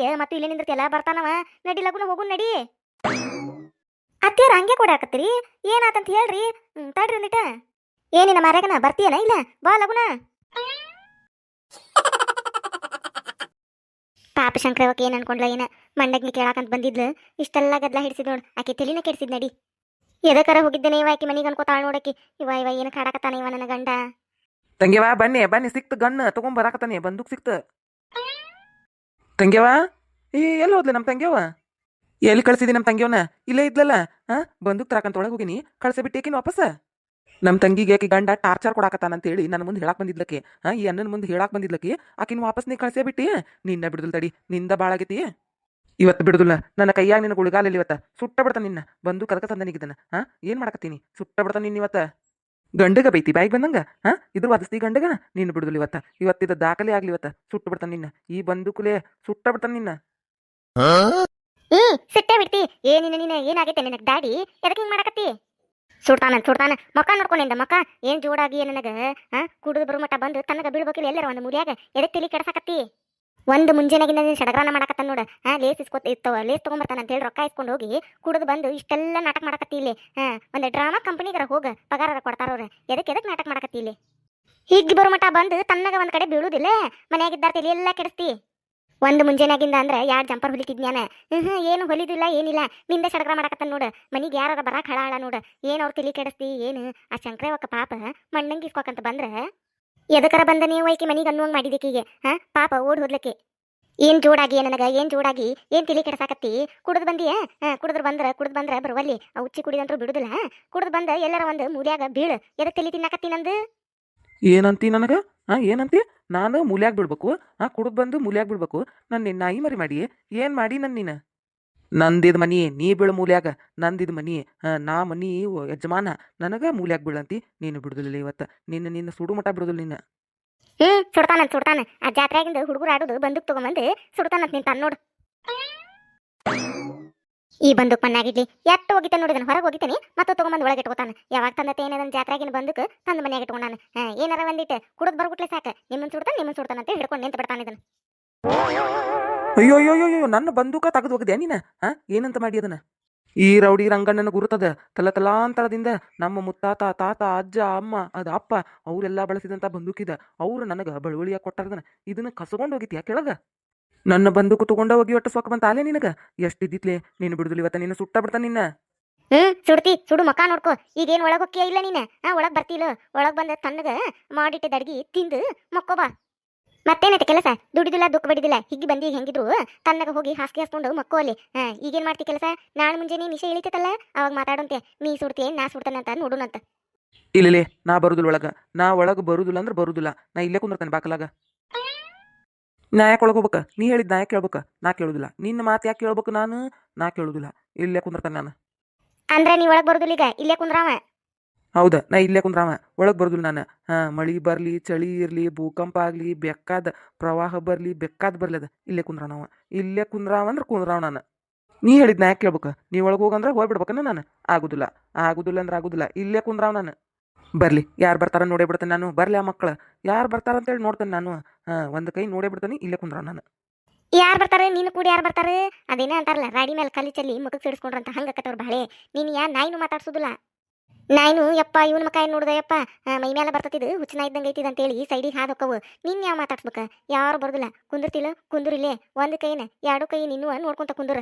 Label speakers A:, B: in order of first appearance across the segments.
A: ಬಂದಿಯ ಮತ್ತು ಇಲ್ಲಿ ನಿಂದಿರ್ತಿಯಲ್ಲ ಬರ್ತಾನವ. ನಡಿ ಲಗುನ ಹೋಗು, ನಡಿ. ಅತ್ತಿಯರ ಹಂಗೆ ಕೊಡಾಕತ್ತೀರಿ? ಏನಾತಂತ ಹೇಳ್ರಿ? ತಡ್ರಿ ಒಂದಿಟ. ಏನಿನ ಮಾರ್ಯಾಗನ ಬರ್ತೀಯನ ಇಲ್ಲ? ಬಾ ಲಗುನ. ಪಾಪ ಶಂಕರವಕ್ಕೆ ಏನ್ ಅನ್ಕೊಂಡ್ಲ ಏನ? ಮಂಡಗ್ನಿ ಕೇಳಾಕಂತ ಬಂದಿದ್ಲು. ಇಷ್ಟೆಲ್ಲ ಗದ್ಲ ಹಿಡಿಸಿದ್ ನೋಡ್, ಆಕೆ ತಲಿನ ಕೆಡಿಸಿದ್ ನಡಿ. ಎದಕರ ಹೋಗಿದ್ದೇನೆ ಇವ ಆಕಿ ಮನೆಗೆ ಅನ್ಕೋತಾಳ ನೋಡಕ್ಕೆ. ಇವ ಇವ, ಏನು ಕಾಡಕತ್ತಾನ ಇವ ನನ್ನ ಗಂಡ.
B: ತಂಗಿವಾ ಬನ್ನಿ ಬನ್ನಿ, ಸಿಕ್ತು ಗನ್ ತಗೊಂಡ್ ಬರಾಕತ್ತಾನೆ ಬಂದೂಕ್ ಸಿಕ್ತ. ತಂಗ್ಯವ? ಏ, ಎಲ್ಲಿ ಹೋದ್ಲೆ ನಮ್ಮ ತಂಗ್ಯವ? ಎಲ್ಲಿ ಕಳ್ಸಿದಿ ನಮ್ಮ ತಂಗ್ಯವನ? ಇಲ್ಲೇ ಇದ್ಲಲ್ಲ ಹಾ ಬಂದು ತರಾಕಂತ ಒಳಗೆ ಹೋಗಿನಿ, ಕಳ್ಸಿ ಬಿಟ್ಟೇಕಿನ ವಾಪಸ್? ನಮ್ಮ ತಂಗಿಗೆ ಆಕೆ ಗಂಡ ಟಾರ್ಚರ್ ಕೊಡಾಕತ್ತಾನ ಅಂತೇಳಿ ನನ್ನ ಮುಂದೆ ಹೇಳಕ್ ಬಂದಿದ್ಲಕ್ಕೆ ಹಾ ಈ ಅಣ್ಣನ ಮುಂದೆ ಹೇಳಕ್ ಬಂದಿದ್ಲಕ್ಕೆ ಆಕಿನ ವಾಪಸ್ ನೀ ಕಳ್ಸೇ ಬಿಟ್ಟಿ? ನಿನ್ನ ಬಿಡುದಿಲ್ಲ ತಡಿ, ನಿಂದ ಬಾಳಾಗೈತಿ ಇವತ್ತು ಬಿಡುದಿಲ್ಲ, ನನ್ನ ಕೈಯಾಗ ನಿನ್ನ ಗುಳಿಗಾಲಲ್ಲಿ ಇವತ್ತ, ಸುಟ್ಟ ಬಿಡ್ತಾನ ನಿನ್ನ ಬಂದು ಕದಕ ತಂದನಿಗಿದ್ದನ ಹಾ ಏನ್ ಮಾಡಕತ್ತೀನಿ, ಸುಟ್ಟ ಬಿಡ್ತಾನ ನಿನ್ನ ಇವತ್ತ? ಗಂಡಗ ಬೈತಿ ಬಾಯಿಗೆ ಬಂದಂಗ? ಹಾ? ಇದ್ರ ವಾದಿಸ್ತಿ ಗಂಡಗ ನೀನು ಬಿಡುದಿಲ್ಲ ಇವತ್ತ. ಇವತ್ತಿದ ದಾಖಲೆ ಆಗ್ಲಿ ಇವತ್ತ. ಸುಟ್ಟು ಬಿಡ್ತಾನ ನಿನ್ನ. ಈ ಬಂದೂಕುಲೆ ಸುಟ್ಟ ಬಿಡ್ತಾನ ನಿನ್ನ.
A: ಹ್ಮ್ ಸಿಟ್ಟೆ ಬಿಡ್ತಿ. ಏನಿನ ನೀನ ಏನಾಗೈತೆ ನಿನಗ್ ದಾಡಿ? ಎದಕ್ಕೆ ಹಿಂಗ್ ಮಾಡಕತ್ತಿ? ಸುಡ್ತಾನ ಸುಡ್ತಾನ ಮಕ್ಕ ನೋಡ್ಕೊಂಡಿಂದ ಮಕ್ಕ ಏನ್ ಜೋಡಾಗಿ ನನಗ? ಹಾ? ಕುಡಿದು ಬರೋ ಮಟ್ಟ ಬಂದು ತನಗ ಬೀಳ್ಬೇಕಿಲ್ಲ ಎಲ್ಲರ ಒಂದು ಮುರಿಯಾಗ ಎದಕ್ಕೆ ತಿಳಿ ಕೆಡಸಾಕತ್ತಿ? ಒಂದು ಮುಂಜಾನೆಗಿಂದ ನೀನ್ ಸಡಗರನ ಮಾಡಕತ್ತ ನೋಡ. ಹಾ, ಲೇಸ್ ಇಸ್ಕೊತ ಇತ್ತವ, ಲೇಸ್ ತಗೊಂಬರ್ತಾನ ಅಂತ ಹೇಳಿ ರೊಕ್ಕ ಇಸ್ಕೊಂಡು ಹೋಗಿ ಕುಡಿದು ಬಂದು ಇಷ್ಟೆಲ್ಲ ನಾಟಕ ಮಾಡಕತ್ತಿ ಇಲ್ಲಿ. ಹಾ, ಒಂದು ಡ್ರಾಮಾ ಕಂಪನಿಗರ ಹೋಗ, ಪಗಾರ ಕೊಡ್ತಾರವ್ರೆ ಎದಕ್ಕೆ ಎದಕ್ಕೆ ನಾಟಕ ಮಾಡಕತ್ತಿ ಇಲ್ಲಿ? ಹೀಗೆ ಬರೋ ಬಂದು ತನ್ನಗ ಒಂದ್ ಕಡೆ ಬೀಳುದಿಲ್ಲ. ಮನ್ಯಾಗಿದ್ದಾರ ತಲೆ ಎಲ್ಲ ಕೆಡಿಸ್ತಿ. ಒಂದು ಮುಂಜಾನೆಗಿಂದ ಅಂದ್ರೆ ಯಾರು ಜಂಪರ್ ಹೊಲಿತಿದ್ನ್ಯಾನ? ಹ್ಮ್ ಏನು ಹೊಲಿದಿಲ್ಲ, ಏನಿಲ್ಲ. ನಿಂದ ಸಡಗರ ಮಾಡಕತ್ತ ನೋಡು. ಮನಿಗೆ ಯಾರ ಬರಕ್ಕೆ ಹಳ ಹಳ ನೋಡು. ಏನು ಅವ್ರ ತಲಿ ಕೆಡಿಸ್ತಿ, ಏನು? ಆ ಶಂಕರವಕ್ಕ ಪಾಪ ಮಣ್ಣಂಗಿ ಇಸ್ಕೊಕಂತ ಬಂದ್ರ ಎದಕರ ಬಂದ ನೀವು ಐಕಿ ಮನೆಗೆ ಅನ್ನುವಂಗೆ ಮಾಡಿದಕ್ಕೀಗೆ ಹಾ? ಪಾಪ ಓಡ್ ಹೋದ್ಲಕ್ಕೆ. ಏನ್ ಜೋಡಾಗಿ ನನಗ? ಏನ್ ಜೋಡಾಗಿ? ಏನ್ ತಿಳಿ ಕೆಡಸಾಕತ್ತಿ? ಕುಡಿದ್ ಬಂದಿಯ? ಹಾ ಕುಡಿದ್ರ ಬಂದ್ರ, ಕುಡಿದ್ ಬಂದ್ರ ಬರುವಲ್ಲಿ ಆ ಉಚ್ಚಿ ಕುಡಿದಂದ್ರು ಬಿಡುದಿಲ್ಲ. ಕುಡಿದ್ ಬಂದ ಎಲ್ಲರ ಒಂದು ಮೂಲ್ಯಾಗ ಬೀಳು. ಎದಕ್ ತಿಳಿ ತಿನ್ನಾಕತ್ತಿ ನಂದು?
B: ಏನಂತಿ ನನಗ? ಹಾ, ಏನಂತಿ? ನಾನು ಮೂಲ್ಯಾಗ ಬಿಡ್ಬೇಕು. ಹಾ, ಕುಡಿದ್ ಬಂದು ಮೂಲ್ಯಾಗ ಬಿಡ್ಬೇಕು. ನಿನ್ನ ನಾಯಿ ಮರಿ ಮಾಡಿ ಏನ್ ಮಾಡಿ ನನ್ನ ನೀನು? ನಂದಿದ್ ಮನಿ, ನೀ ಬೀಳು ಮೂಲ್ಯಾಗ ನಂದಿದ್ ಮನಿ. ನಾ ಮನಿ ಯಜಮಾನ, ನನಗ ಮೂಲ್ಯಾಗ ಬೀಳಂತಿ, ನೀನು ಬಿಡುದಿಲ್ಲ ಇವತ್ತ. ನಿನ್ನ ನಿನ್ನ ಸುಡು ಮಠ ಬಿಡುದಿಲ್ಲ ನಿನ್ನ.
A: ಹ್ಞೂ ಸುಡ್ತಾನ ಸುಡ್ತಾನ. ಆ ಜಾತ್ರೆಗಿಂದ ಹುಡುಗರು ಆಡೋದು ಬಂದೂಕ್ ತಗೊಂಬಂದು ಸುಡ್ತಾನಂತ ನಿಂತಾನ ನೋಡು. ಈ ಬಂದೂಕ್ ಮಣ್ಣಾಗಿಡ್ಲಿ ಎಟ್ಟು ಹೋಗಿತ ನೋಡಿದನ ಹೊರಗೆ ಹೋಗಿತೀನಿ ಮತ್ತೆ ತೊಗೊಂಬಂದು ಒಳಗೆ ಇಟ್ಕೋತಾನ. ಯಾವಾಗ ತಂದತೆ ಏನದನ್ ಜಾತ್ರೆಗಿನ ಬಂದೂಕ್ ತಂದ ಮನ್ಯಾಗ ಇಟ್ಕೊಂಡಾನ. ಏನಾರ ಒಂದಿಟ್ಟು ಕುಡಿದು ಬರ್ಬಿಟ್ಲೆ ಸಾಕ. ನಿಮ್ಮನ್ ಸುಡ್ತಾನ ನಿಮ್ಮನ್ನು ಸುಡ್ತಾನ ಅಂತ ಹಿಡ್ಕೊಂಡು ನಿಂತು ಬಿಡ್ತಾನ ಇದನ್ನ.
B: ಅಯ್ಯೋ ಅಯ್ಯೋ ಅಯ್ಯೋ ನನ್ನ ಬಂದೂಕ ತೆಗೆದು ಹೋಗಿದೆ ನೀನ? ಹಾ? ಏನಂತ ಮಾಡಿ ಅದನ್ನ? ಈ ರೌಡಿ ರಂಗಣ್ಣನ ಗುರುತದ ತಲ ತಲಾಂತರದಿಂದ ನಮ್ಮ ಮುತ್ತಾತ, ತಾತ, ಅಜ್ಜ, ಅಮ್ಮ, ಅದ ಅಪ್ಪ ಅವರೆಲ್ಲ ಬಳಸಿದಂತ ಬಂದೂಕಿದ ಅವ್ರು ನನಗ ಬಳುವಳಿಯ ಕೊಟ್ಟಾರದನ ಇದನ್ನ ಕಸಗೊಂಡು ಹೋಗಿತ್ಯಾ ಕೆಳಗ? ನನ್ನ ಬಂದೂಕು ತಗೊಂಡ ಹೋಗಿ ಒಟ್ಟು ಸೊಕ್ಕ ಬಂತ ಅಲೆ ನಿನಗ? ಎಷ್ಟಿದ್ದಿತ್ಲೆ ನೀನು ಬಿಡುದಿಲ್ಲ ಇವತ್ತ ನೀನು ಸುಟ್ಟ ಬಿಡ್ತಾ ನಿನ್ನ?
A: ಹ್ಮ್, ಸುಡ್ತಿ, ಸುಡು ಮಕ ನೋಡ್ಕೋ. ಈಗೇನು ಒಳಗೆ ಹೊಕ್ಕಿಯ ಇಲ್ಲ ನೀನ? ಹಾ, ಒಳಗ್ ಬರ್ತಿಲ್ಲ ಒಳಗ್ ಬಂದ ತನ್ನಗ ಮಾಡಿಟ್ಟಿದ್ದ ಅಡ್ಗಿ ತಿಂದು ಮಕ್ಕೋಬಾ. ಮತ್ತೇನೈತೆ ಕೆಲಸ? ದುಡಿದಿಲ್ಲ ದುಃಖ ಬಡಿದಿಲ್ಲ ಹಿಗ್ಗಿ ಬಂದಿ ಹೆಂಗಿದ್ರು? ತನ್ನಗ ಹೋಗಿ ಹಾಸಿಗೆ ಹಾಸ್ಕೊಂಡು ಮಕ್ಕೋ ಅಲ್ಲಿ. ಈಗೇನು ಮಾಡ್ತಿ ಕೆಲಸ? ನಾಳೆ ಮುಂಜಾನೆ ನಿಶೆ ಇಳಿತೈತಲ್ಲ ಅವಾಗ ಮಾತಾಡೋಂತೆ. ನೀ ಸುಡ್ತಿ ನಾ ಸುಡ್ತಾನಂತ ಅಂತ ನೋಡೋಣ
B: ಅಂತ. ಇಲ್ಲೇ. ನಾ ಬರುದಿಲ್ಲ ಒಳಗ. ನಾ ಒಳಗ ಬರುದಿಲ್ಲ ಅಂದ್ರೆ ಬರುದಿಲ್ಲ. ನಾ ಇಲ್ಲೇ ಕುಂದಿರ್ತಾನೆ ಬಾಕಲಾಗ. ನಾ ಯಾಕೆ ಒಳಗೆ ಹೋಗ್ಬೇಕ? ನೀ ಹೇಳಿದ್ ನಾ ಯಾಕೆ ಕೇಳ್ಬೇಕ? ನಾ ಕೇಳುದಿಲ್ಲ. ನಿನ್ನ ಮಾತು ಯಾಕೆ ಕೇಳ್ಬೇಕು ನಾನು? ನಾ ಕೇಳುದಿಲ್ಲ. ಇಲ್ಲೇ ಕುಂದಿರ್ತಾನೆ ನಾನು.
A: ಅಂದ್ರೆ ನೀ ಒಳಗ್ ಬರುದಿಲ್ಲ ಈಗ? ಇಲ್ಲೇ ಕುಂದ್ರಾವ?
B: ಹೌದಾ, ನಾ ಇಲ್ಲೇ ಕುಂದ್ರಾವ ಒಳಗೆ ಬರುದಿಲ್ಲ ನಾನು. ಹಾ, ಮಳಿ ಬರ್ಲಿ, ಚಳಿ ಇರ್ಲಿ, ಭೂಕಂಪ ಆಗ್ಲಿ ಬೆಕ್ಕಾದ ಪ್ರವಾಹ ಬರ್ಲಿ ಬೆಕ್ಕಾದ ಬರ್ಲಿ ಅದ. ಇಲ್ಲೇ ಕುಂದ್ರಾವ ನಾವು ಇಲ್ಲೇ ಕುಂದ್ರಾವ ಅಂದ್ರೆ ಕುಂದ್ರಾವ ನಾನು. ನೀ ಹೇಳಿದ್ ನಾ ಯಾಕೆ ಕೇಳ್ಬೇಕ? ನೀ ಒಳಗೆ ಹೋಗಂದ್ರೆ ಹೋಗ್ಬಿಡ್ಬೇಕನ್ನ ನಾನು. ಆಗುದಿಲ್ಲ ಆಗುದಿಲ್ಲ ಅಂದ್ರೆ ಆಗುದಿಲ್ಲ, ಇಲ್ಲೇ ಕುಂದ್ರಾವ ನಾನು. ಬರ್ಲಿ, ಯಾರು ಬರ್ತಾರ ನೋಡೇ ಬಿಡ್ತೇನೆ ನಾನು, ಬರ್ಲಿ ಆ ಮಕ್ಕಳು ಯಾರು ಬರ್ತಾರ ಅಂತೇಳಿ ನೋಡ್ತೇನೆ ನಾನು. ಹಾ, ಒಂದು ಕೈ ನೋಡೇ ಬಿಡ್ತೇನೆ, ಇಲ್ಲೇ ಕುಂದ್ರಾವ ನಾನು.
A: ಯಾರು ಬರ್ತಾರೆ, ನೀನು ಕೂಡ ಯಾರು ಬರ್ತಾರೆ? ಅದೇನೇ ಅಂತಾರಲ್ಲ, ರಾಡಿ ಮೇಲೆ ಕಲಿ ಚಲ್ಲಿ ಮುಖಕ್ಕೆ ಸಿಡಿಸ್ಕೊಂಡ್ರಂತ ಹಂಗಕತ್ತವ್ರ ಬಾಳೆ. ನೀನು ಯಾ ನಾಯಿನೂ ಮಾತಾಡ್ಸೋದಿಲ್ಲ? ನಾಯಿನು, ಯಪ್ಪ, ಇವನ ಮಕ್ಕ ಏನ್ ನೋಡ್ದೆ, ಯಪ್ಪ? ಮೈ ಮೇಲೆ ಬರ್ತತಿದ್ದು ಹುಚ್ಚನ ಇದ್ದಂಗೆ ಐತಿದ್ ಅಂತೇಳಿ ಸೈಡಿಗೆ ಹಾದಕ್ಕವು ನಿನ್ ಯಾವ ಮಾತಾಡ್ಸ್ಬೇಕ? ಯಾರು ಬರ್ದಿಲ್ಲ. ಕುಂದಿರ್ತಿಲ್ಲ ಕುಂದುರಿಲ್ಲೇ ಒಂದು ಕೈನ, ಎರಡು ಕೈ ನಿನ್ನುವ ನೋಡ್ಕೊಂತ ಕುಂದುರ.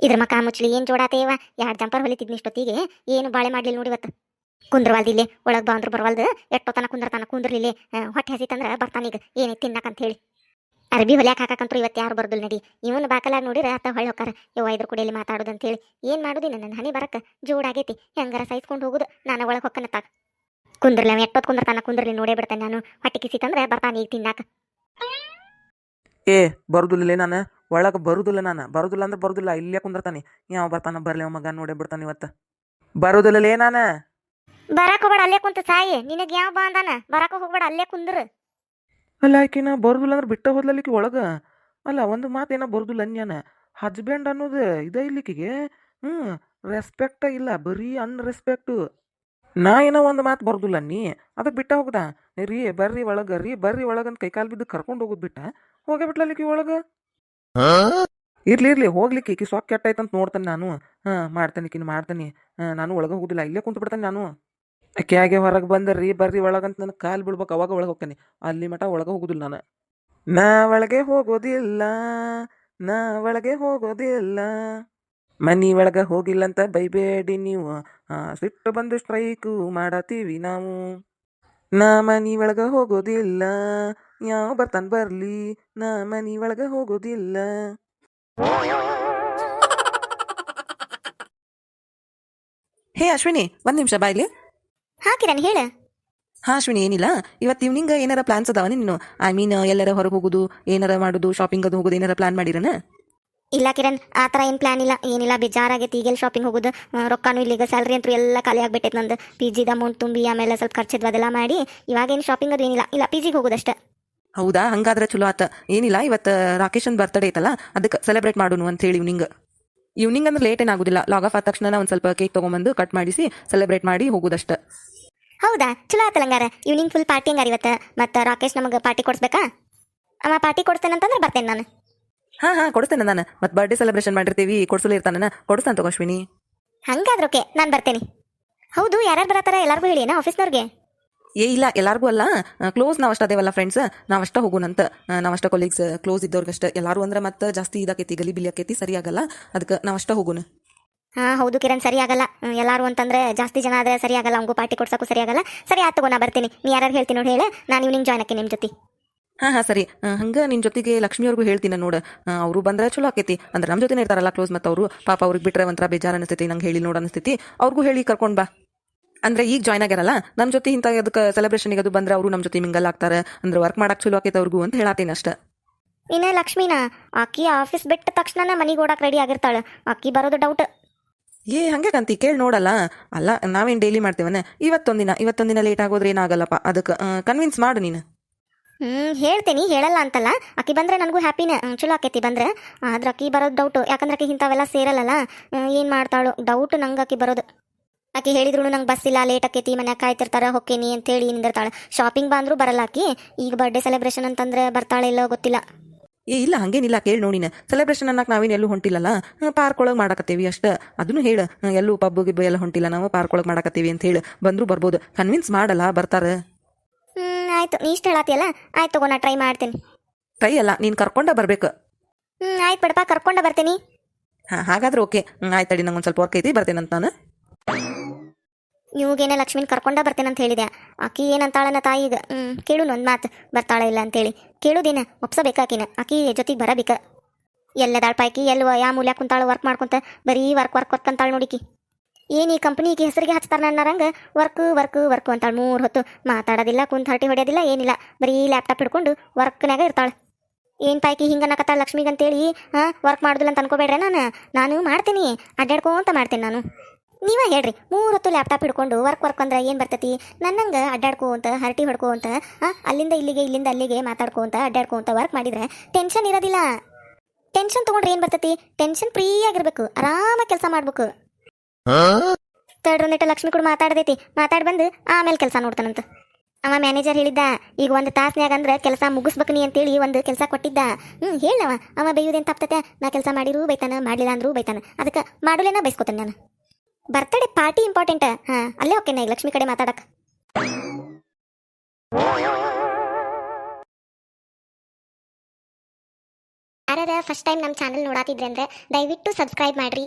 A: ಇದ್ರ ಮಕ್ಕ ಮುಚ್ಚಲಿ ಏನು ಜೋಡಾತೇವ ಎರಡು ಜಂಪರ್ ಹೊಲಿತಿದ್ನಿ ಇಷ್ಟೊತ್ತಿಗೆ, ಏನು ಬಾಳೆ ಮಾಡ್ಲಿಲ್ಲ ನೋಡಿ ಇವತ್ತು ಕುಂದ್ರವಾಲ್ದಿಲ್ಲೇ ಒಳಗೆ ಬಾ ಅಂದ್ರೆ ಬರವಲ್ದು ಎಷ್ಟೊತ್ತನ ಕುಂದ್ರತಾನ ಕುಂದ್ರಲಿಲ್ಲೇ ಹೊಟ್ಟೆ ಹಸಿತಂದ್ರೆ ಬರ್ತಾನೀಗ ಏನೈತಿ ತಿನ್ನಕಂತ ಹೇಳಿ. ಅರ್ಬಿ ಹೊಲ್ಯಾಕ ಹಾಕಂತ್ರು ಇವತ್ತು ಯಾರು ಬರ್ದಿಲ್ಲ ನಡಿ. ಇವನು ಬಾಕಲಾಗ ನೋಡಿರ ಆತ ಹೊಳ್ಳಿ ಹೋಕಾರ ಯವ್ವ ಇದ್ರ ಕುಡಿಯಲ್ಲಿ ಮಾತಾಡೋದು ಅಂತೇಳಿ. ಏನು ಮಾಡೋದಿನ ನನ್ನ ಹನಿ ಬರಕ್ಕೆ ಜೋಡಾಗೈತಿ ಹೆಂಗಾರ ಸಹಿಸ್ಕೊಂಡು ಹೋಗುದು? ನಾನು ಒಳಗೆ ಹೊಕ್ಕನತ್ತಾಗ ಕುಂದ್ರಲ್ಲ ಅವ ಎಷ್ಟೊತ್ತು ಕುಂದ್ರತಾನ ಕುಂದ್ರಲಿ ನೋಡೇ ಬಿಡ್ತಾನೆ ನಾನು. ಹೊಟ್ಟೆ ಕಿಸಿತಂದ್ರೆ ಬರ್ತಾನೆ ಈಗ ತಿನ್ನಾಕ.
B: ಏ ಬರುದಿಲ್ಲ ನಾನು. ಒಳಗೆ ಬರುದಿಲ್ಲ ನಾನು. ಬರುದಿಲ್ಲ ಅಂದ್ರೆ ಬರುದಿಲ್ಲ. ಇಲ್ಲೇ ಕುಂದಿರ್ತಾನೆ. ಯಾವ ಬರ್ತಾನ ಬರ್ಲಿ ಅವ ಮಗ ನೋಡೇ ಬಿಡ್ತಾನೆ ಇವತ್ತು. ಬರುದಿಲ್ಲ ನಾನು.
A: ಬರಕ ಹೋಗ್ಬೇಡ ಅಲ್ಲೇ ಕುಂತ ಸಾಯಿ. ನಿನಗೆ ಯಾವ ಬಾ ಅಂದಾನ? ಬರಕ ಹೋಗ್ಬೇಡ ಅಲ್ಲೇ ಕುಂದ್ರ.
B: ಅಲ್ಲ ಆಕಿನ ಬರುದಿಲ್ಲ ಅಂದ್ರೆ ಬಿಟ್ಟ ಹೋದ್ಲಲ್ಲಿಕ್ಕೆ ಒಳಗೆ? ಅಲ್ಲ, ಒಂದು ಮಾತು ಏನೋ ಬರುದಿಲ್ಲ ಅನ್ಯಾನ? ಹಸ್ಬೆಂಡ್ ಅನ್ನೋದು ಇದ ಇಲ್ಲಿಕಿಗೆ ಹ್ಞೂ ರೆಸ್ಪೆಕ್ಟ ಇಲ್ಲ, ಬರೀ ಅನ್ರೆಸ್ಪೆಕ್ಟು ನಾ ಏನೋ ಒಂದು ಮಾತು ಬರುದಿಲ್ಲ ನೀ ಅದಕ್ಕೆ ಬಿಟ್ಟ ಹೋಗ್ದ? ರೀ, ಬರ್ರಿ ಒಳಗೆ, ರೀ, ಬರ್ರಿ ಒಳಗಂತ ಕೈಕಾಲು ಬಿದ್ದು ಕರ್ಕೊಂಡು ಹೋಗೋದು ಬಿಟ್ಟ? ಹೋಗೇ ಬಿಟ್ಲಲ್ಲಿಕ್ಕೆ ಒಳಗೆ? ಇರ್ಲಿ ಇರ್ಲಿ, ಹೋಗ್ಲಿಕ್ಕೆ ಈಕಿ ಸೊಕ್ಕ ಆಯ್ತಂತ ನೋಡ್ತಾನೆ ನಾನು. ಹಾಂ, ಮಾಡ್ತೇನೆ ಈಕಿನ ಮಾಡ್ತೇನೆ. ನಾನು ಒಳಗೆ ಹೋಗುದಿಲ್ಲ, ಇಲ್ಲೇ ಕುಂತು ಬಿಡ್ತೇನೆ ನಾನು. ಆಕೆ ಹೊರಗೆ ಬಂದರ್ರಿ, ಬರ್ರಿ ಒಳಗಂತ ನನ್ನ ಕಾಲು ಬಿಡ್ಬೇಕು ಅವಾಗ ಒಳಗೆ ಹೋಗ್ತೇನೆ ಅಲ್ಲಿ ಮಟ ಒಳಗೆ ಹೋಗುದಿಲ್ಲ ನಾನು. ನಾ ಒಳಗೆ ಹೋಗೋದಿಲ್ಲ, ನಾ ಒಳಗೆ ಹೋಗೋದಿಲ್ಲ. ಮನಿ ಒಳಗೆ ಹೋಗಿಲ್ಲ ಅಂತ ಬೈಬೇಡಿ ನೀವು. ಸಿಟ್ಟು ಬಂದು ಸ್ಟ್ರೈಕು ಮಾಡತ್ತೀವಿ ನಾವು. ನಾ ಮನಿ ಒಳಗೆ ಹೋಗೋದಿಲ್ಲ, ಯಾವ ಬರ್ತಾನೆ ಬರ್ಲಿ, ನಾ ಮನಿ ಒಳಗೆ ಹೋಗೋದಿಲ್ಲ. ಹೇ ಅಶ್ವಿನಿ, ಒಂದು ನಿಮಿಷ ಬಾಯ್ಲಿ.
A: ಹಾ ಕಿರಣ್ ಹೇಳ.
B: ಹಾ ಅಶ್ವಿನಿ ಏನಿಲ್ಲ. ಇವತ್ತು ಈವ್ನಿಂಗ್ ಏನಾರ ಪ್ಲಾನ್ಸ್ ಅದಾವ ನೀನು? ಐ ಮೀನ್ ಎಲ್ಲರ ಹೊರಗೆ ಹೋಗುದು ಏನಾರ ಮಾಡುದು ಶಾಪಿಂಗ್ ಅದು ಹೋಗುದು ಏನಾರ ಪ್ಲಾನ್ ಮಾಡಿರನ?
A: ಇಲ್ಲ ಕಿರಣ್ ಆ ಥರ ಏನು ಪ್ಲಾನ್ ಇಲ್ಲ. ಏನಿಲ್ಲ ಬೇಜಾರಾಗೈತಿ. ಈಗೆಲ್ಲ ಶಾಪಿಂಗ್ ಹೋಗೋದು ಆ, ರೊಕ್ಕನೂ ಇಲ್ಲಿಗ ಸ್ಯಾಲ್ರಿ ಅಂತೂ ಎಲ್ಲ ಖಾಲಿ ಆಗ್ಬಿಟ್ಟೈತೆ ನಂದು. ಪಿ ಜಿದ ಅಮೌಂಟ್ ತುಂಬಿ ಆಮೇಲೆ ಸ್ವಲ್ಪ ಖರ್ಚಿದ್ವು ಅದೆಲ್ಲ ಮಾಡಿ ಇವಾಗೇನು ಶಾಪಿಂಗ್ ಅದು ಏನಿಲ್ಲ. ಇಲ್ಲ ಪಿ ಜಿಗೆ ಹೋಗೋದಷ್ಟೇ
B: ಹೌದಾ? ಹಂಗಾದ್ರೆ ಚಲೋ ಆತ. ಏನಿಲ್ಲ ಇವತ್ತು ರಾಕೇಶನ್ ಬರ್ತಡೇ ಐತಲ್ಲ ಅದಕ್ಕೆ ಸೆಲೆಬ್ರೇಟ್ ಮಾಡೋಣ ಅಂತ ಹೇಳಿ ಇವ್ನಿಂಗ್ ಇವ್ನಿಂಗ್ ಅಂದ್ರೆ ಲೇಟ್ ಏನಾಗುದಿಲ್ಲ ಲಾಗ್ ಆಫ್ ಆದ ತಕ್ಷಣ ಒಂದು ಸ್ವಲ್ಪ ಕೇಕ್ ತೊಗೊಂಬಂದು ಕಟ್ ಮಾಡಿಸಿ ಸೆಲೆಬ್ರೇಟ್ ಮಾಡಿ ಹೋಗೋದಷ್ಟೇ.
A: ಹೌದಾ? ಚಲೋ ಆತಲ್ಲ ಹಂಗಾರ. ಈವ್ನಿಂಗ್ ಫುಲ್ ಪಾರ್ಟಿ ಹಂಗಾರ ಇವತ್ತು. ಮತ್ತು ರಾಕೇಶ್ ನಮಗೆ ಪಾರ್ಟಿ ಕೊಡ್ಸ್ಬೇಕಾ? ಅವ ಪಾರ್ಟಿ ಕೊಡ್ತೇನೆ ಅಂತಂದ್ರೆ ಬರ್ತೇನೆ ನಾನು.
B: ಹಾ ಹಾ ಕೊಡ್ತೇನೆ ನಾನು. ಮತ್ತೆ ಬರ್ಡೇ ಸೆಲೆಬ್ರೇಷನ್ ಮಾಡಿರ್ತೀವಿ. ಕೊಡ್ಸಲು ಇರ್ತಾನ ಕೊಡಿಸ್ತಾನೆ ತಗೋ ಅಶ್ವಿನಿ.
A: ಹಂಗಾದ್ರೆ ಓಕೆ ನಾನು ಬರ್ತೇನೆ. ಹೌದು ಯಾರ್ಯಾರು ಬರತ್ತಾರ ಎಲ್ಲರಿಗೂ ಹೇಳಿ ನಾ ಆಫೀಸ್ನವ್ರಿಗೆ
B: ಏ ಇಲ್ಲ ಎಲ್ಲಾರ್ಗೂ ಅಲ್ಲ. ಕ್ಲೋಸ್ ನಾವು ಅಷ್ಟ ಅದೇವಲ್ಲ ಫ್ರೆಂಡ್ಸ್ ನಾವಷ್ಟ ಹೋಗೋಣಂತ. ನಾವಷ್ಟ ಕೊಲೀಗ್ಸ್ ಕ್ಲೋಸ್ ಇದ್ದವ್ರಿಗಷ್ಟ. ಎಲ್ಲಾರು ಅಂದ್ರೆ ಮತ್ತೆ ಜಾಸ್ತಿ ಇದಾಕೈತಿ ಗಲಿ ಬಿಲಿ ಆಕೈತಿ ಸರಿ ಆಗಲ್ಲ. ಅದಕ್ಕೆ ನಾವಷ್ಟ ಹೋಗೋಣ.
A: ಹಾಂ ಹೌದು ಕಿರಣ್ ಸರಿ ಆಗಲ್ಲ. ಎಲ್ಲರೂ ಅಂತಂದ್ರೆ ಜಾಸ್ತಿ ಜನ ಆದ್ರೆ ಸರಿ ಆಗಲ್ಲ ಅವ್ಗೂ ಪಾರ್ಟಿ ಕೊಡ್ಸಕ್ಕೂ ಸರಿ ಆಗಲ್ಲ. ಸರಿ ಆಯ್ತು ನಾ ಬರ್ತೀನಿ. ನೀ ಯಾರು ಹೇಳ್ತೀನಿ ನೋಡಿ ಹೇಳ. ನಾನು ಇವ್ನಿಂಗ್ ಜಾಯ್ನ್ ಆಕಿ ನಿಮ್ಮ ಜೊತೆ.
B: ಹಾ ಹಾ ಸರಿ. ಹಂಗೆ ಹಂಗ ನಿನ್ ಜೊತೆಗೆ ಲಕ್ಷ್ಮಿಯವ್ರಿಗೂ ಹೇಳ್ತೀನಿ ನೋಡು. ಅವರು ಬಂದ್ರೆ ಚಲೋ ಆಕೈತಿ. ಅಂದ್ರೆ ನಮ್ಮ ಜೊತೆನೇ ಇರ್ತಾರಲ್ಲ ಕ್ಲೋಸ್ ಮತ್ತೆ ಅವರು. ಪಾಪ ಅವ್ರಿಗೆ ಬಿಟ್ರೆ ಒಂಥರ ಬೇಜಾರು ಅನಿಸ್ತೈತಿ ನಂಗೆ ಹೇಳಿ ನೋಡು ಅನಿಸ್ತೈತಿ. ಅವ್ರಿಗೂ ಹೇಳಿ ಕರ್ಕೊಂಡ್ ಬಾ. ಅಂದ್ರೆ ಈಗ ಜಾಯ್ನ್ ಆಗ್ಯಾರಲ್ಲ ನಮ್ಮ ಜೊತೆ ಇಂಥ ಅದಕ್ಕೆ ಸೆಲೆಬ್ರೇಷನ್ಗೆ ಅದು ಬಂದ್ರೆ ಅವರು ನಮ್ಮ ಜೊತೆ ಮಿಂಗಲ್ ಆಗ್ತಾರೆ. ಅಂದ್ರೆ ವರ್ಕ್ ಮಾಡಕ್ಕೆ ಚಲೋ ಆಕೈತೆ ಅವ್ರಿಗೂ ಅಂತ ಹೇಳತ್ತೀನಿ ಅಷ್ಟ.
A: ಇನ್ನ ಲಕ್ಷ್ಮಿನ? ಆಕಿ ಆಫೀಸ್ ಬಿಟ್ಟ ತಕ್ಷಣ ಮನೆಗೆ ಓಡಾಕ್ ರೆಡಿ ಆಗಿರ್ತಾಳೆ. ಆಕಿ ಬರೋದು ಡೌಟ್
B: ಏ, ಹಂಗೆ ಕಂತಿ, ಕೇಳಿ ನೋಡಲ್ಲ. ಅಲ್ಲ, ನಾವೇನು ಡೈಲಿ ಮಾಡ್ತೇವನ? ಇವತ್ತೊಂದಿನ ಇವತ್ತೊಂದಿನ ಲೇಟ್ ಆಗೋದ್ರೆ ಏನಾಗಲ್ಲಪ್ಪ? ಅದಕ್ಕೆ ಕನ್ವಿನ್ಸ್ ಮಾಡು ನೀನು.
A: ಹ್ಞೂ ಹೇಳ್ತೀನಿ, ಹೇಳಲ್ಲ ಅಂತಲ್ಲ. ಅಕ್ಕಿ ಬಂದ್ರೆ ನನಗೂ ಹ್ಯಾಪಿನೇ ಚಲೋ ಆಕೈತಿ ಬಂದ್ರೆ. ಆದ್ರೆ ಆಕಿ ಬರೋದು ಡೌಟು ಯಾಕಂದ್ರೆ ಆಕಿ ಇಂಥವೆಲ್ಲ ಸೇರಲ್ಲಲ್ಲ. ಏನು ಮಾಡ್ತಾಳು? ಡೌಟ್ ನಂಗೆ ಅಕ್ಕಿ ಬರೋದು. ಅಕ್ಕಿ ಹೇಳಿದ್ರು ನಂಗೆ ಬಸ್ ಇಲ್ಲ ಲೇಟ್ ಆಕೈತಿ, ಮನ್ಯಾಗ ಕಾಯ್ತಿರ್ತಾರೆ, ಹೊಕ್ಕೇನಿ ಅಂತೇಳಿ ನಿಂದಿರ್ತಾಳೆ. ಶಾಪಿಂಗ್ ಬಂದರೂ ಬರಲ್ಲ ಆಕಿ ಈಗ ಬರ್ಡೇ ಸೆಲೆಬ್ರೇಷನ್ ಅಂತಂದ್ರೆ ಬರ್ತಾಳೆ ಇಲ್ಲೋ ಗೊತ್ತಿಲ್ಲ.
B: ಏ ಇಲ್ಲ ಹಂಗೇನಿಲ್ಲ ಕೇಳಿ ನೋಡಿನ ಸೆಲೆಬ್ರೇಷನ್ ಅನ್ನಕ್ಕೆ ನಾವೇನು ಎಲ್ಲೂ ಹೊಂಟಿಲ್ಲಲ್ಲ? ಪಾರ್ಕ್ ಒಳಗೆ ಮಾಡಕತ್ತೀವಿ ಅಷ್ಟು. ಅದನ್ನು ಹೇಳು. ಎಲ್ಲೂ ಪಬ್ ಗಿಬ್ಬ ಎಲ್ಲ ಹೊಂಟಿಲ್ಲ ನಾವು ಪಾರ್ಕ್ ಒಳಗೆ ಮಾಡಕತ್ತೀವಿ ಅಂತ ಹೇಳಿ. ಬಂದರೂ ಬರ್ಬೋದು. ಕನ್ವಿನ್ಸ್ ಮಾಡಲ್ಲ ಬರ್ತಾರೆ.
A: ಹ್ಞೂ ಆಯ್ತು. ನೀ ಇಷ್ಟು ಹೇಳತ್ತಿಯಲ್ಲ ಆಯ್ತು ತಗೋ ನಾ ಟ್ರೈ ಮಾಡ್ತೀನಿ.
B: ಟ್ರೈ ಅಲ್ಲ ನೀನು ಕರ್ಕೊಂಡ ಬರಬೇಕು.
A: ಹ್ಞೂ ಆಯ್ತು ಬಿಡಪ್ಪ ಕರ್ಕೊಂಡ ಬರ್ತೀನಿ.
B: ಹಾಂ ಹಾಗಾದ್ರೆ ಓಕೆ ಆಯ್ತು ಅಡಿ ನಂಗೆ ಒಂದು ಸ್ವಲ್ಪ ವರ್ಕ್ ಐತಿ ಅಂತ ನಾನು.
A: ನೀವುಗೇನೆ ಲಕ್ಷ್ಮಿನ ಕರ್ಕೊಂಡ ಬರ್ತೇನೆ ಅಂತ ಹೇಳಿದೆ. ಆಕಿ ಏನಂತಾಳನ ತಾಯಿಗೆ ಹ್ಞೂ ಕೇಳು ಒಂದು ಮಾತು, ಬರ್ತಾಳೆ ಇಲ್ಲ ಅಂತೇಳಿ. ಕೇಳುದೇನ ಒಪ್ಸಬೇಕಾಕಿನ ಆಕಿ ಜೊತೆಗೆ ಬರಬೇಕ? ಎಲ್ಲದಾಳ ಪಾಯ್ಕಿ ಎಲ್ವ, ಯಾ ಮೂಲ್ಯ ಕುಂತಾಳು, ವರ್ಕ್ ಮಾಡ್ಕೊಂತ? ಬರೀ ವರ್ಕ್ ವರ್ಕ್ ವರ್ಕ್ ಅಂತಾಳು ನೋಡಿಕಿ. ಏನು ಈ ಕಂಪ್ನಿ ಈಕಿ ಹೆಸರಿಗೆ ಹಚ್ತಾರ ನನ್ನರಂಗ ವರ್ಕ್ ವರ್ಕ್ ವರ್ಕ್ ಅಂತಾಳೆ ಮೂರು ಹೊತ್ತು. ಮಾತಾಡೋದಿಲ್ಲ, ಕುಂತ ಹರಟಿ ಹೊಡೆಯೋದಿಲ್ಲ, ಏನಿಲ್ಲ. ಬರೀ ಲ್ಯಾಪ್ಟಾಪ್ ಹಿಡ್ಕೊಂಡು ವರ್ಕ್ನಾಗ ಇರ್ತಾಳೆ. ಏನು ಪಾಯ್ಕಿ ಹಿಂಗೆ ಅನ್ನಕತ್ತಾಳ ಲಕ್ಷ್ಮಿಗಂತೇಳಿ? ಹಾಂ, ವರ್ಕ್ ಮಾಡೋದಿಲ್ಲ ಅಂತ ಅನ್ಕೋಬೇಡ್ರೆ ನಾನು? ನಾನು ಮಾಡ್ತೀನಿ. ಅಡ್ಡಾಡ್ಕೊಂತ ಮಾಡ್ತೀನಿ ನಾನು. ನೀವೇ ಹೇಳ್ರಿ ಮೂರು ಹೊತ್ತು ಲ್ಯಾಪ್ಟಾಪ್ ಹಿಡ್ಕೊಂಡು ವರ್ಕ್ ವರ್ಕ್ ಅಂದ್ರೆ ಏನು ಬರ್ತೈತಿ? ನನ್ನಂಗೆ ಅಡ್ಡಾಡ್ಕೋಂತ ಹರಟಿ ಹೊಡ್ಕೊಂತ ಆ, ಅಲ್ಲಿಂದ ಇಲ್ಲಿಗೆ ಇಲ್ಲಿಂದ ಅಲ್ಲಿಗೆ ಮಾತಾಡ್ಕೊಂತ ಅಡ್ಡಾಡ್ಕೋಂತ ವರ್ಕ್ ಮಾಡಿದ್ರೆ ಟೆನ್ಷನ್ ಇರೋದಿಲ್ಲ. ಟೆನ್ಷನ್ ತೊಗೊಂಡ್ರೆ ಏನು ಬರ್ತತಿ? ಟೆನ್ಷನ್ ಫ್ರೀ ಆಗಿರ್ಬೇಕು ಆರಾಮಾಗಿ ಕೆಲಸ ಮಾಡ್ಬೇಕು. ತರ್ಡ್ ನೆಟ್ಟ ಲಕ್ಷ್ಮಿ ಕೂಡ ಮಾತಾಡ್ದೈತಿ ಮಾತಾಡಿ ಬಂದು ಆಮೇಲೆ ಕೆಲಸ ನೋಡ್ತಾನಂತ. ಅವ ಮ್ಯಾನೇಜರ್ ಹೇಳಿದ್ದ ಈಗ ಒಂದು ತಾಸ್ನ್ಯಾಗ ಅಂದ್ರೆ ಕೆಲಸ ಮುಗಿಸ್ಬೇಕು ನೀ ಅಂತೇಳಿ ಒಂದು ಕೆಲಸ ಕೊಟ್ಟಿದ್ದ. ಹ್ಞೂ ಹೇಳವ ಅವ ಬೈಯೋದೇನು ತಪ್ತತೆ ನಾ ಕೆಲಸ ಮಾಡಿರು ಬೈತಾನ ಮಾಡಲಿಲ್ಲ ಅಂದ್ರೂ ಬೈತಾನ ಅದಕ್ಕೆ ಮಾಡಲೇನ ಬೈಸ್ಕೊತಾನೆ ನಾನು. Birthday party important. ಹಾ, ಅಲ್ಲೇ ಓಕೆ ನಾ ಲಕ್ಷ್ಮಿ ಕಡೆ ಮಾತಾಡಕ್. ಯಾರ್ಯಾರ ಫಸ್ಟ್ ಟೈಮ್ ನಮ್ಮ ಚಾನಲ್ ನೋಡಾತಿದ್ರೆ ಅಂದ್ರೆ ದಯವಿಟ್ಟು ಸಬ್ಸ್ಕ್ರೈಬ್ ಮಾಡ್ರಿ.